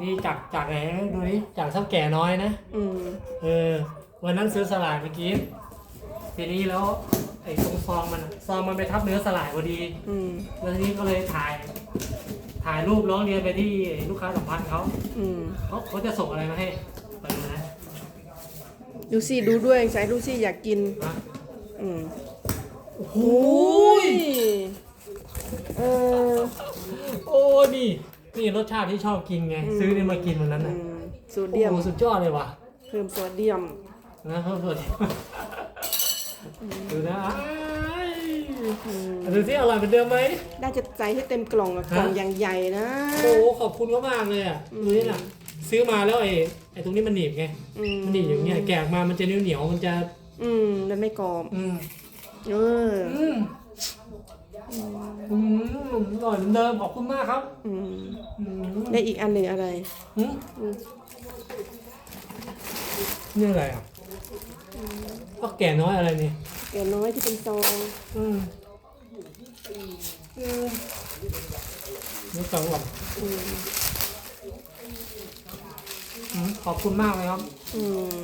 นี่จากจากไหนดูนี่จากเท่าแก่น้อยนะอืมเออ วันนั้นซื้อสลากเมื่อกี้ทีนี้แล้วไอ้ตรงซองมันอะซองมันไปทับเนื้อสลากพอดี อืมแล้วทีนี้ก็เลยถ่าย ถ่ายรูปร้องเรียนไปที่ลูกค้าสัมพันธ์เขาอืมเขาเขาจะส่งอะไรมาให้ไปดูนะดูสิดูด้วยใส่ดูสิอยากกินนะอืมโอ้โหโอ้ยเออ โอ้นี่ นี่รสชาติที่ชอบกินไง ซื้อนี่มากินวันนั้นอืนะมโซเดียมโอ้โหสุดยอดเลยว่ะเพิ่มโซเดียม นะเพิ่มสดดูนะอ้ายอืมดูสิอร่อยเหมือนเดิมไหมน่าจะใส่ให้เต็มกล่องอะฮะ กล่องอย่างใหญ่นะ โอ้โหขอบคุณเขามากเลยอะดูนี่น่ะ ซื้อมาแล้วไอ้ไอ้ตรงนี้มันหนีบไง อืมมันหนีบอย่างเงี้ยแกะออกมามันจะเหนียวเหนียวๆมันจะ อืมมันไม่กรอบ อืม เออ อืมอืม อร่อยเหมือนเดิมขอบคุณมากครับอืมอืมได้อีกอันหนึ่งอะไร อืมอืมนี่อะไรอะก็แก่น้อยอะไรนี่แกน้อยที่เป็นซองอืมอืมนี่สองหลับอืมอืมขอบคุณมากเลยครับ อืม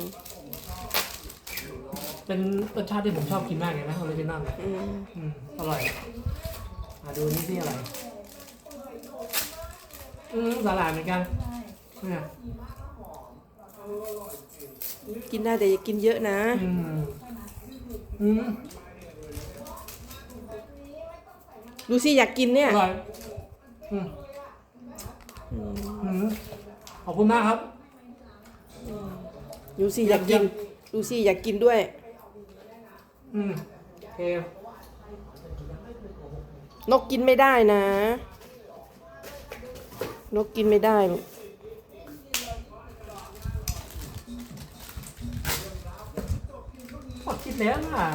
เป็นรสชาติที่ผมชอบกินมากเลยนะออริจินอลเลยอืมอืมอร่อย มาดูนี่ที่อะไร อืมสาหร่ายเหมือนกันเนี่ยกินได้แต่อย่ากินเยอะนะ อืมอืมดูสิอยากกินเนี่ยอร่อยอืมอืมขอบคุณมากครับ ดูสิอยากกิน ดูสิอยากกินด้วย อืมโอเค นกกินไม่ได้นะ นกกินไม่ได้ลูกพอคิดแล้วอะ